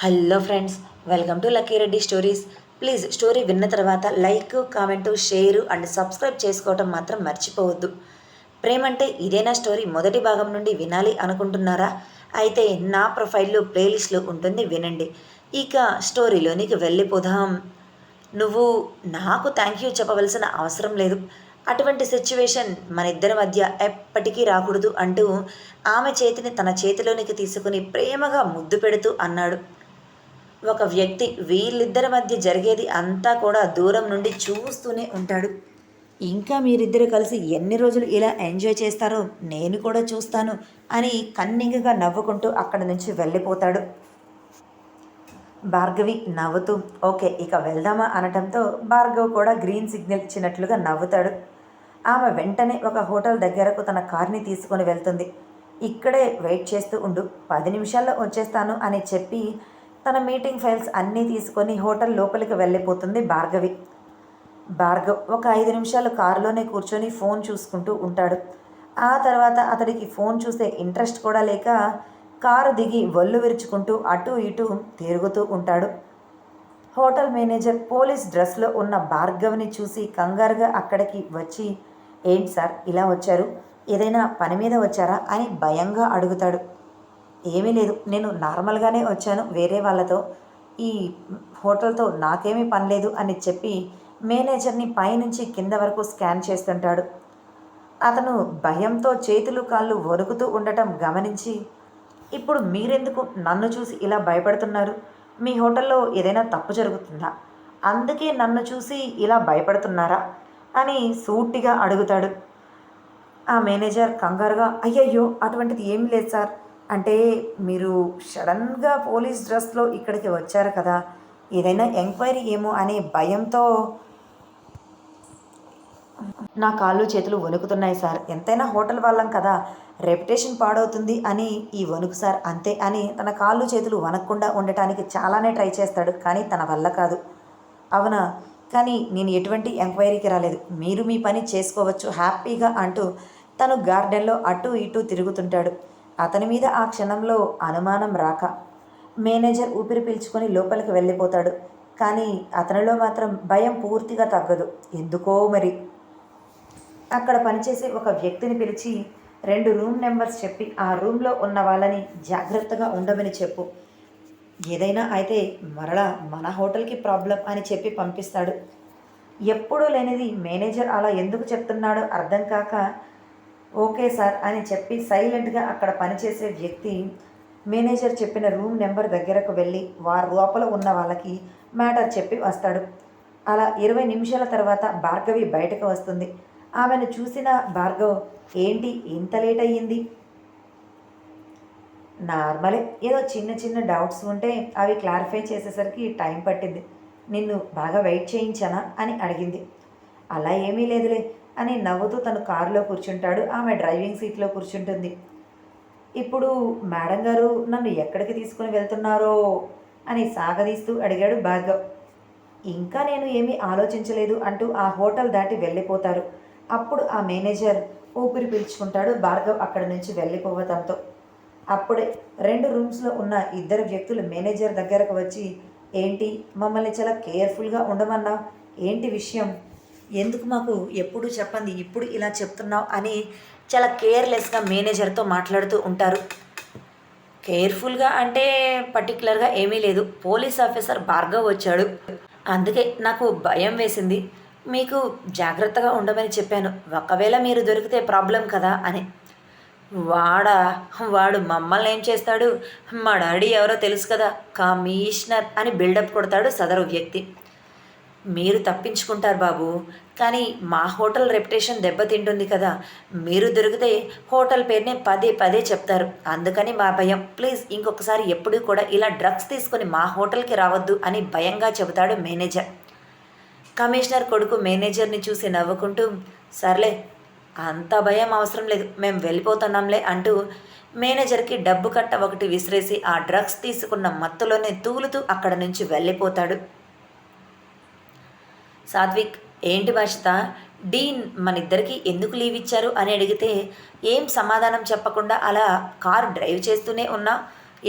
Hello friends welcome to Lucky Reddy stories. Please story విన్న తర్వాత like comment share and subscribe చేసుకోవటం మాత్రం మర్చిపోవద్దు. ప్రేమంటే ఇదేనా స్టోరీ? మొదటి భాగం నుండి వినాలి అనుకుంటున్నారా? అయితే నా ప్రొఫైల్లో ప్లేలిస్ట్లో ఉంటుంది వినండి. ఇక స్టోరీలోనికి వెళ్ళిపోదాం. నువ్వు నాకు థ్యాంక్ యూ చెప్పవలసిన అవసరం లేదు. అటువంటి సిచ్యువేషన్ మన ఇద్దరి మధ్య ఎప్పటికీ రాకూడదు అంటూ ఆమె చేతిని తన చేతిలోనికి తీసుకుని ప్రేమగా ముద్దు పెడుతూ అన్నాడు. ఒక వ్యక్తి వీళ్ళిద్దరి మధ్య జరిగేది అంతా కూడా దూరం నుండి చూస్తూనే ఉంటాడు. ఇంకా మీరిద్దరు కలిసి ఎన్ని రోజులు ఇలా ఎంజాయ్ చేస్తారో నేను కూడా చూస్తాను అని కన్నింగ్గా నవ్వుకుంటూ అక్కడి నుంచి వెళ్ళిపోతాడు. భార్గవి నవ్వుతూ ఓకే ఇక వెళ్దామా? అనటంతో భార్గవ్ కూడా గ్రీన్ సిగ్నల్ ఇచ్చినట్లుగా నవ్వుతాడు. ఆమె వెంటనే ఒక హోటల్ దగ్గరకు తన కార్ని తీసుకొని వెళ్తుంది. ఇక్కడే వెయిట్ చేస్తూ ఉండు పది నిమిషాల్లో వచ్చేస్తాను అని చెప్పి తన మీటింగ్ ఫైల్స్ అన్నీ తీసుకొని హోటల్ లోపలికి వెళ్ళిపోతుంది భార్గవి. భార్గవ్ ఒక ఐదు నిమిషాలు కారులోనే కూర్చొని ఫోన్ చూసుకుంటూ ఉంటాడు. ఆ తర్వాత అతడికి ఫోన్ చూసే ఇంట్రెస్ట్ కూడా లేక కారు దిగి ఒళ్ళు విరుచుకుంటూ అటు ఇటు తిరుగుతూ ఉంటాడు. హోటల్ మేనేజర్ పోలీస్ డ్రెస్లో ఉన్న భార్గవ్ని చూసి కంగారుగా అక్కడికి వచ్చి ఏంటి సార్ ఇలా వచ్చారు? ఏదైనా పని మీద వచ్చారా? అని భయంగా అడుగుతాడు. ఏమీ లేదు. నేను నార్మల్గానే వచ్చాను వేరే వాళ్ళతో. ఈ హోటల్తో నాకేమీ పని లేదు అని చెప్పి మేనేజర్ని పైనుంచి కింద వరకు స్కాన్ చేస్తుంటాడు. అతను భయంతో చేతులు కాళ్ళు వణుకుతూ ఉండటం గమనించి ఇప్పుడు మీరెందుకు నన్ను చూసి ఇలా భయపడుతున్నారు? మీ హోటల్లో ఏదైనా తప్పు జరుగుతుందా? అందుకే నన్ను చూసి ఇలా భయపడుతున్నారా? అని సూటిగా అడుగుతాడు. ఆ మేనేజర్ కంగారుగా అయ్యయ్యో అటువంటిది ఏమీ లేదు సార్. అంటే మీరు సడన్గా పోలీస్ డ్రెస్లో ఇక్కడికి వచ్చారు కదా ఏదైనా ఎంక్వైరీ ఏమో అనే భయంతో నా కాళ్ళు చేతులు వణుకుతున్నాయి సార్. ఎంతైనా హోటల్ వాళ్ళం కదా రెప్యుటేషన్ పాడవుతుంది అని ఈ వణుకు సార్ అంతే అని తన కాళ్ళు చేతులు వణక్కుండా ఉండటానికి చాలానే ట్రై చేస్తాడు కానీ తన వల్ల కాదు. అవునా? కానీ నేను ఎటువంటి ఎంక్వైరీకి రాలేదు. మీరు మీ పని చేసుకోవచ్చు హ్యాపీగా అంటూ తను గార్డెన్లో అటు ఇటు తిరుగుతుంటాడు. అతని మీద ఆ క్షణంలో అనుమానం రాక మేనేజర్ ఊపిరి పీల్చుకొని లోపలికి వెళ్ళిపోతాడు. కానీ అతనిలో మాత్రం భయం పూర్తిగా తగ్గదు. ఎందుకో మరి. అక్కడ పనిచేసే ఒక వ్యక్తిని పిలిచి రెండు రూమ్ నెంబర్స్ చెప్పి ఆ రూమ్లో ఉన్న వాళ్ళని జాగ్రత్తగా ఉండమని చెప్పు. ఏదైనా అయితే మరలా మన హోటల్కి ప్రాబ్లం అని చెప్పి పంపిస్తాడు. ఎప్పుడూ లేనిది మేనేజర్ అలా ఎందుకు చెప్తున్నాడో అర్థం కాక ఓకే సార్ అని చెప్పి సైలెంట్గా అక్కడ పనిచేసే వ్యక్తి మేనేజర్ చెప్పిన రూమ్ నెంబర్ దగ్గరకు వెళ్ళి వారి లోపల ఉన్న వాళ్ళకి మ్యాటర్ చెప్పి వస్తాడు. అలా ఇరవై నిమిషాల తర్వాత భార్గవి బయటకు వస్తుంది. ఆమెను చూసిన భార్గవ్ ఏంటి ఇంత లేట్ అయ్యింది? నార్మలే. ఏదో చిన్న చిన్న డౌట్స్ ఉంటే అవి క్లారిఫై చేసేసరికి టైం పట్టింది. నిన్ను బాగా వెయిట్ చేయించానా? అని అడిగింది. అలా ఏమీ లేదులే అని నవ్వుతూ తను కారులో కూర్చుంటాడు. ఆమె డ్రైవింగ్ సీట్లో కూర్చుంటుంది. ఇప్పుడు మేడం గారు నన్ను ఎక్కడికి తీసుకుని వెళ్తున్నారో? అని సాగదీస్తూ అడిగాడు భార్గవ్. ఇంకా నేను ఏమీ ఆలోచించలేదు అంటూ ఆ హోటల్ దాటి వెళ్ళిపోతారు. అప్పుడు ఆ మేనేజర్ ఊపిరి పీల్చుకుంటాడు భార్గవ్ అక్కడి నుంచి వెళ్ళిపోవడంతో అప్పుడే రెండు రూమ్స్లో ఉన్న ఇద్దరు వ్యక్తులు మేనేజర్ దగ్గరకు వచ్చి ఏంటి? మమ్మల్ని చాలా కేర్ఫుల్గా ఉండమన్నా ఏంటి విషయం? ఎందుకు మాకు ఎప్పుడు చెప్పండి ఇప్పుడు ఇలా చెప్తున్నావు అని చాలా కేర్లెస్గా మేనేజర్తో మాట్లాడుతూ ఉంటారు. కేర్ఫుల్గా అంటే పర్టికులర్గా ఏమీ లేదు. పోలీస్ ఆఫీసర్ భార్గవ్ వచ్చాడు. అందుకే నాకు భయం వేసింది. మీకు జాగ్రత్తగా ఉండమని చెప్పాను. ఒకవేళ మీరు దొరికితే ప్రాబ్లం కదా అని. వాడా వాడు మమ్మల్ని ఏం చేస్తాడు? మా డాడీ ఎవరో తెలుసు కదా కమిషనర్ అని బిల్డప్ కొడతాడు సదరు వ్యక్తి. మీరు తప్పించుకుంటారు బాబు. కానీ మా హోటల్ రెప్యుటేషన్ దెబ్బతింటుంది కదా. మీరు దొరికితే హోటల్ పేరునే పదే పదే చెప్తారు. అందుకని మా భయం. ప్లీజ్ ఇంకొకసారి ఎప్పుడూ కూడా ఇలా డ్రగ్స్ తీసుకొని మా హోటల్కి రావద్దు అని భయంగా చెబుతాడు మేనేజర్. కమిషనర్ కొడుకు మేనేజర్ని చూసి నవ్వుకుంటూ సర్లే అంత భయం అవసరం లేదు. మేము వెళ్ళిపోతున్నాంలే అంటూ మేనేజర్కి డబ్బు కట్ట ఒకటి విసిరేసి ఆ డ్రగ్స్ తీసుకున్న మత్తులోనే తూలుతూ అక్కడ నుంచి వెళ్ళిపోతాడు. సాత్విక్ ఏంటి భాషిత? డీన్ మనిద్దరికి ఎందుకు లీవ్ ఇచ్చారు అని అడిగితే ఏం సమాధానం చెప్పకుండా అలా కారు డ్రైవ్ చేస్తూనే ఉన్నా?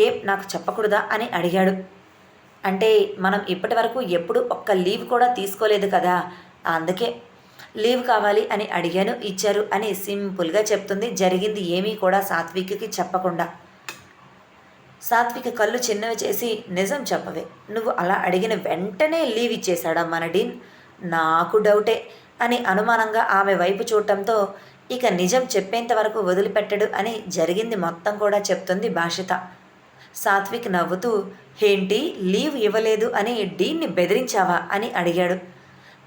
ఏం నాకు చెప్పకూడదా అని అడిగాడు. అంటే మనం ఇప్పటి వరకు ఎప్పుడు ఒక్క లీవ్ కూడా తీసుకోలేదు కదా అందుకే. లీవ్ కావాలి అని అడిగాను ఇచ్చారు అని సింపుల్గా చెప్తుంది. జరిగింది ఏమీ కూడా సాత్విక్కి చెప్పకుండా. సాత్విక కళ్ళు చిన్నవి చేసి నిజం చెప్పవే నువ్వు అలా అడిగిన వెంటనే లీవ్ ఇచ్చేశాడా మన డీన్? నాకు డౌటే అని అనుమానంగా ఆమె వైపు చూడటంతో ఇక నిజం చెప్పేంత వరకు వదిలిపెట్టడు అని జరిగింది మొత్తం కూడా చెప్తుంది భాషిత. సాత్విక్ నవ్వుతూ ఏంటి? లీవ్ ఇవ్వలేదు అని డీన్ని బెదిరించావా? అని అడిగాడు.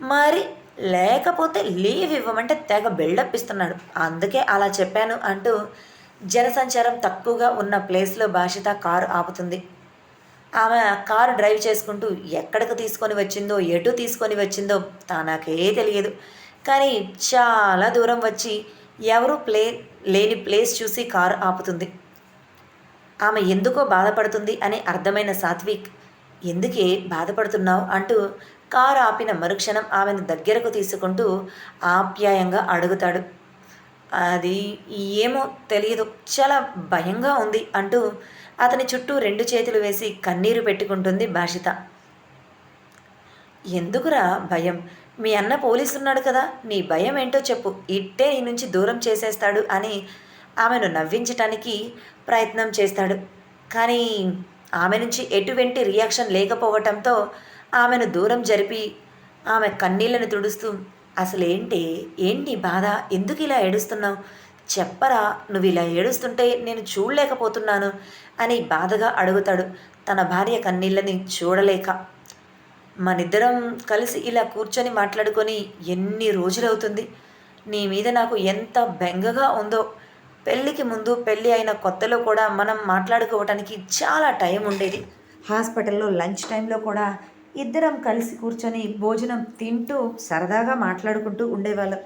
మరి లేకపోతే లీవ్ ఇవ్వమంటే తెగ బిల్డప్ ఇస్తున్నాడు. అందుకే అలా చెప్పాను అంటూ జనసంచారం తక్కువగా ఉన్న ప్లేస్లో భాషిత కారు ఆపుతుంది. ఆమె కారు డ్రైవ్ చేసుకుంటూ ఎక్కడికి తీసుకొని వచ్చిందో ఎటు తీసుకొని వచ్చిందో తనకే తెలియదు. కానీ చాలా దూరం వచ్చి ఎవరు ప్లే లేని ప్లేస్ చూసి కారు ఆపుతుంది. ఆమె ఎందుకో బాధపడుతుంది అని అర్థమైన సాత్విక్ ఎందుకే బాధపడుతున్నావు? అంటూ కారు ఆపిన మరుక్షణం ఆమెను దగ్గరకు తీసుకుంటూ ఆప్యాయంగా అడుగుతాడు. అది ఏమో తెలియదు చాలా భయంగా ఉంది అంటూ అతని చుట్టూ రెండు చేతులు వేసి కన్నీరు పెట్టుకుంటుంది భాషిత. ఎందుకురా భయం? మీ అన్న పోలీసున్నాడు కదా నీ భయం ఏంటో చెప్పు. ఇట్టే ఈ నుంచి దూరం చేసేస్తాడు అని ఆమెను నవ్వించటానికి ప్రయత్నం చేస్తాడు. కానీ ఆమె నుంచి ఎటువంటి రియాక్షన్ లేకపోవటంతో ఆమెను దూరం జరిపి ఆమె కన్నీళ్ళను తుడుస్తూ అసలేంటి? ఏంటి బాధ? ఎందుకు ఇలా ఏడుస్తున్నావు? చెప్పరా నువ్వు ఇలా ఏడుస్తుంటే నేను చూడలేకపోతున్నాను అని బాధగా అడుగుతాడు తన భార్య కన్నీళ్ళని చూడలేక. మనిద్దరం కలిసి ఇలా కూర్చొని మాట్లాడుకొని ఎన్ని రోజులవుతుంది? నీ మీద నాకు ఎంత బెంగగా ఉందో. పెళ్ళికి ముందు పెళ్ళి అయిన కొత్తలో కూడా మనం మాట్లాడుకోవటానికి చాలా టైం ఉండేది. హాస్పిటల్లో లంచ్ టైంలో కూడా ఇద్దరం కలిసి కూర్చొని భోజనం తింటూ సరదాగా మాట్లాడుకుంటూ ఉండేవాళ్ళం.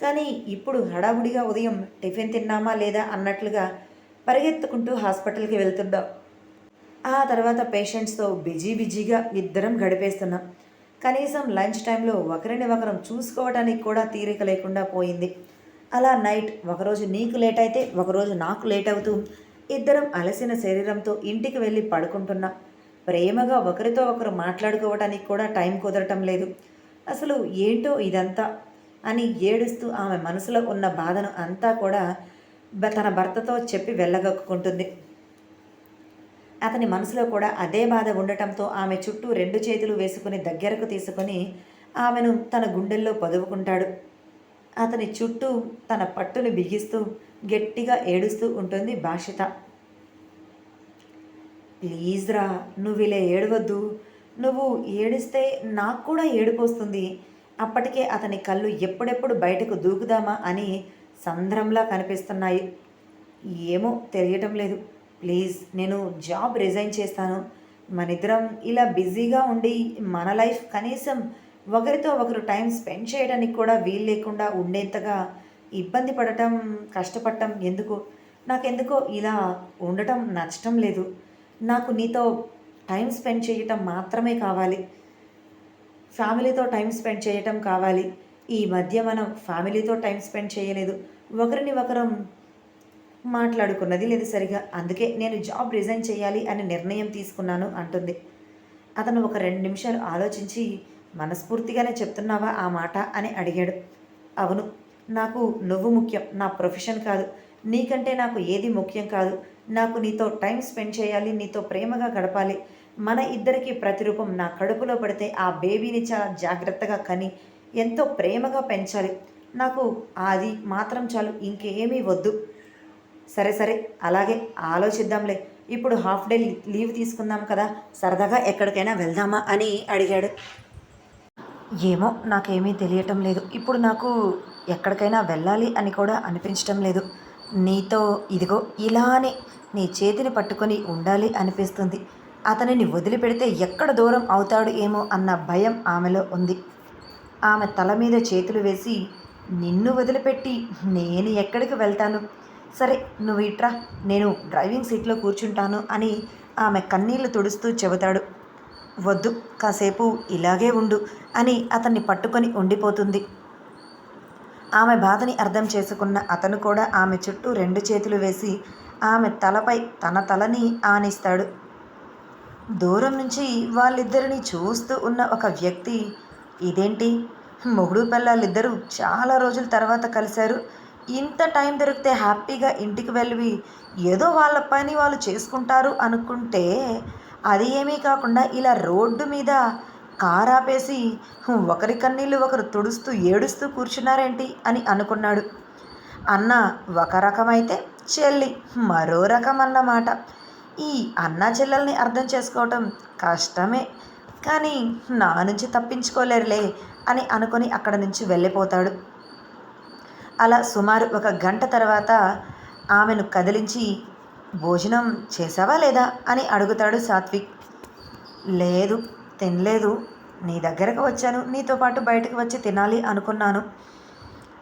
కానీ ఇప్పుడు హడావుడిగా ఉదయం టిఫిన్ తిన్నామా లేదా అన్నట్లుగా పరిగెత్తుకుంటూ హాస్పిటల్కి వెళ్తున్నాం ఆ తర్వాత పేషెంట్స్తో బిజీ బిజీగా ఇద్దరం గడిపేస్తున్నాం. కనీసం లంచ్ టైంలో ఒకరిని ఒకరం చూసుకోవడానికి కూడా తీరిక లేకుండా పోయింది. అలా నైట్ ఒకరోజు నీకు లేట్ అయితే ఒకరోజు నాకు లేట్ అవుతూ ఇద్దరం అలసిన శరీరంతో ఇంటికి వెళ్ళి పడుకుంటున్నాం. ప్రేమగా ఒకరితో ఒకరు మాట్లాడుకోవడానికి కూడా టైం కుదరటం లేదు. అసలు ఏంటో ఇదంతా అని ఏడుస్తూ ఆమె మనసులో ఉన్న బాధను అంతా కూడా తన భర్తతో చెప్పి వెళ్ళగక్కుంటుంది. అతని మనసులో కూడా అదే బాధ ఉండటంతో ఆమె చుట్టూ రెండు చేతులు వేసుకుని దగ్గరకు తీసుకొని ఆమెను తన గుండెల్లో పదువుకుంటాడు. అతని చుట్టూ తన పట్టుని బిగిస్తూ గట్టిగా ఏడుస్తూ ఉంటుంది భాషిత. ప్లీజ్ రా నువ్వు ఇలా ఏడవద్దు. నువ్వు ఏడిస్తే నాకు కూడా ఏడుపు వస్తుంది. అప్పటికే అతని కళ్ళు ఎప్పుడెప్పుడు బయటకు దూకుదామా అని సంద్రంలా కనిపిస్తున్నాయి. ఏమో తెలియటం లేదు. ప్లీజ్ నేను జాబ్ రిజైన్ చేస్తాను. మనిద్దరం ఇలా బిజీగా ఉండి మన లైఫ్ కనీసం ఒకరితో ఒకరు టైం స్పెండ్ చేయడానికి కూడా వీలు లేకుండా ఉండేంతగా ఇబ్బంది పడటం కష్టపడటం ఎందుకు? నాకెందుకో ఇలా ఉండటం నచ్చటం లేదు. నాకు నీతో టైం స్పెండ్ చేయటం మాత్రమే కావాలి. ఫ్యామిలీతో టైం స్పెండ్ చేయటం కావాలి. ఈ మధ్య మనం ఫ్యామిలీతో టైం స్పెండ్ చేయలేదు. ఒకరిని ఒకరం మాట్లాడుకున్నది లేదు సరిగా. అందుకే నేను జాబ్ రిజైన్ చేయాలి అని నిర్ణయం తీసుకున్నాను అంటుంది. అతను ఒక రెండు నిమిషాలు ఆలోచించి మనస్ఫూర్తిగానే చెప్తున్నావా ఆ మాట? అని అడిగాడు. అవును. నాకు నువ్వు ముఖ్యం. నా ప్రొఫెషన్ కాదు. నీకంటే నాకు ఏది ముఖ్యం కాదు. నాకు నీతో టైం స్పెండ్ చేయాలి. నీతో ప్రేమగా గడపాలి. మన ఇద్దరికి ప్రతిరూపం నా కడుపులో పడితే ఆ బేబీని చాలా జాగ్రత్తగా కని ఎంతో ప్రేమగా పెంచాలి. నాకు అది మాత్రం చాలు ఇంకేమీ వద్దు. సరే సరే అలాగే ఆలోచిద్దాంలే. ఇప్పుడు హాఫ్ డే లీవ్ తీసుకుందాం కదా సరదాగా ఎక్కడికైనా వెళ్దామా అని అడిగాడు. ఏమో నాకేమీ తెలియటం లేదు. ఇప్పుడు నాకు ఎక్కడికైనా వెళ్ళాలి అని కూడా అనిపించటం లేదు. నీతో ఇదిగో ఇలానే నీ చేతిని పట్టుకొని ఉండాలి అనిపిస్తుంది. అతనిని వదిలిపెడితే ఎక్కడ దూరం అవుతాడు ఏమో అన్న భయం ఆమెలో ఉంది. ఆమె తల మీద చేతులు వేసి నిన్ను వదిలిపెట్టి నేను ఎక్కడికి వెళ్తాను? సరే నువ్వు ఇట్రా నేను డ్రైవింగ్ సీట్లో కూర్చుంటాను అని ఆమె కన్నీళ్ళు తుడుస్తూ చెబుతాడు. వద్దు కాసేపు ఇలాగే ఉండు అని అతన్ని పట్టుకొని ఉండిపోతుంది. ఆమె బాధని అర్థం చేసుకున్న అతను కూడా ఆమె చుట్టూ రెండు చేతులు వేసి ఆమె తలపై తన తలని ఆనిస్తాడు. దూరం నుంచి వాళ్ళిద్దరిని చూస్తూ ఉన్న ఒక వ్యక్తి ఇదేంటి? మొగుడు పిల్లలిద్దరూ చాలా రోజుల తర్వాత కలిశారు. ఇంత టైం దొరికితే హ్యాపీగా ఇంటికి వెళ్ళి ఏదో వాళ్ళ పని వాళ్ళు చేసుకుంటారు అనుకుంటే అది ఏమీ కాకుండా ఇలా రోడ్డు మీద కారాపేసి ఆపేసి ఒకరి కన్నీళ్ళు ఒకరు తుడుస్తూ ఏడుస్తూ కూర్చున్నారేంటి? అని అనుకున్నాడు. అన్న ఒక రకమైతే చెల్లి మరో రకం అన్నమాట ఈ అన్నా చెల్లెల్ని అర్థం చేసుకోవటం కష్టమే. కానీ నా నుంచి తప్పించుకోలేరులే అని అనుకొని అక్కడ నుంచి వెళ్ళిపోతాడు. అలా సుమారు ఒక గంట తర్వాత ఆమెను కదిలించి భోజనం చేసావా లేదా? అని అడుగుతాడు సాత్విక్. లేదు తినలేదు. నీ దగ్గరకు వచ్చాను. నీతో పాటు బయటకు వచ్చి తినాలి అనుకున్నాను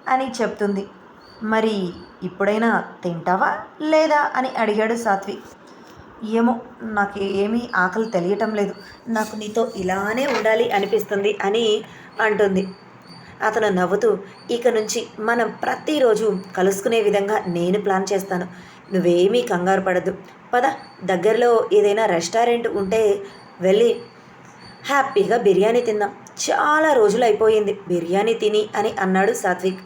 అని చెప్తుంది. మరి ఇప్పుడైనా తింటావా లేదా? అని అడిగాడు సాత్విక్. ఏమో నాకు ఏమీ ఆకలి తెలియటం లేదు. నాకు నీతో ఇలానే ఉండాలి అనిపిస్తుంది అని అంటుంది. అతను నవ్వుతూ ఇక నుంచి మనం ప్రతిరోజు కలుసుకునే విధంగా నేను ప్లాన్ చేస్తాను. నువ్వేమీ కంగారు పడద్దు. పద దగ్గరలో ఏదైనా రెస్టారెంట్ ఉంటే వెళ్ళి హ్యాపీగా బిర్యానీ తిందాం. చాలా రోజులు అయిపోయింది బిర్యానీ తిని అని అన్నాడు సాత్విక్.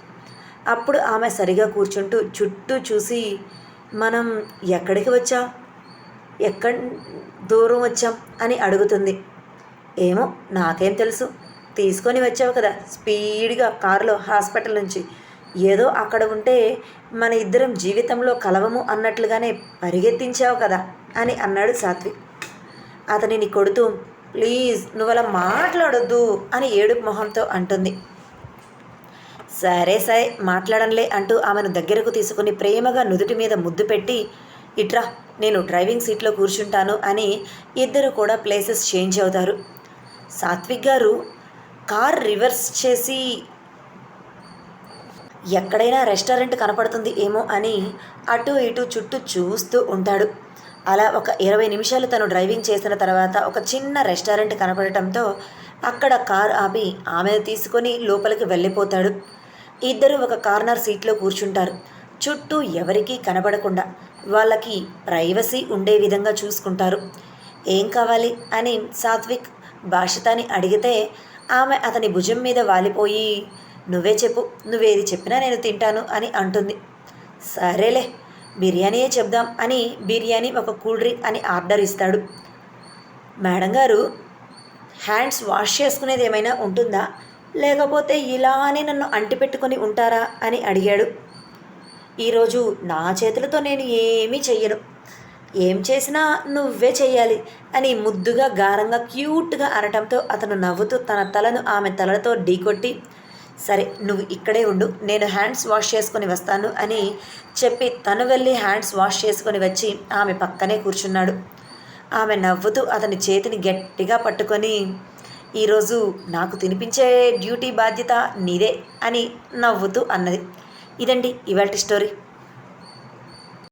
అప్పుడు ఆమె సరిగా కూర్చుంటూ చుట్టూ చూసి మనం ఎక్కడికి వచ్చా? ఎక్కడ దూరం వచ్చాం అని అడుగుతుంది. ఏమో నాకేం తెలుసు. తీసుకొని వచ్చావు కదా స్పీడ్గా కారులో హాస్పిటల్ నుంచి. ఏదో అక్కడ ఉంటే మన ఇద్దరం జీవితంలో కలవము అన్నట్లుగానే పరిగెత్తించావు కదా అని అన్నాడు సాత్విక్ అతనిని కొడుతూ ప్లీజ్ నువ్వు అలా మాట్లాడొద్దు అని ఏడుపు మొహంతో అంటుంది. సరే సరే మాట్లాడంలే అంటూ ఆమెను దగ్గరకు తీసుకుని ప్రేమగా నుదుటి మీద ముద్దు పెట్టి ఇట్రా నేను డ్రైవింగ్ సీట్లో కూర్చుంటాను అని ఇద్దరు కూడా ప్లేసెస్ చేంజ్ అవుతారు. సాత్విక్ గారు కార్ రివర్స్ చేసి ఎక్కడైనా రెస్టారెంట్ కనపడుతుంది ఏమో అని అటు ఇటు చుట్టూ చూస్తూ ఉంటాడు. అలా ఒక ఇరవై నిమిషాలు తను డ్రైవింగ్ చేసిన తర్వాత ఒక చిన్న రెస్టారెంట్ కనపడటంతో అక్కడ కార్ ఆపి ఆమెను తీసుకొని లోపలికి వెళ్ళిపోతాడు. ఇద్దరు ఒక కార్నర్ సీట్లో కూర్చుంటారు. చుట్టూ ఎవరికీ కనబడకుండా వాళ్ళకి ప్రైవసీ ఉండే విధంగా చూసుకుంటారు. ఏం కావాలి? అని సాత్విక్ భాషితాని అడిగితే ఆమె అతని భుజం మీద వాలిపోయి నువ్వే చెప్పు నువ్వేది చెప్పినా నేను తింటాను అని అంటుంది. సరేలే బిర్యానీయే చెప్దాం అని బిర్యానీ ఒక కూల్ డ్రింక్ అని ఆర్డర్ ఇస్తాడు. మేడం గారు హ్యాండ్స్ వాష్ చేసుకునేది ఏమైనా ఉంటుందా? లేకపోతే ఇలానే నన్ను అంటిపెట్టుకొని ఉంటారా? అని అడిగాడు. ఈరోజు నా చేతులతో నేను ఏమీ చెయ్యను. ఏం చేసినా నువ్వే చెయ్యాలి అని ముద్దుగా గారంగా క్యూట్గా అనటంతో అతను నవ్వుతూ తన తలను ఆమె తలతో ఢీకొట్టి సరే నువ్వు ఇక్కడే ఉండు నేను హ్యాండ్స్ వాష్ చేసుకొని వస్తాను అని చెప్పి తను వెళ్ళి హ్యాండ్స్ వాష్ చేసుకొని వచ్చి ఆమె పక్కనే కూర్చున్నాడు. ఆమె నవ్వుతూ అతని చేతిని గట్టిగా పట్టుకొని ఈరోజు నాకు తినిపించే డ్యూటీ బాధ్యత నీదే అని నవ్వుతూ అన్నది. ఇదండి ఇవాళ స్టోరీ.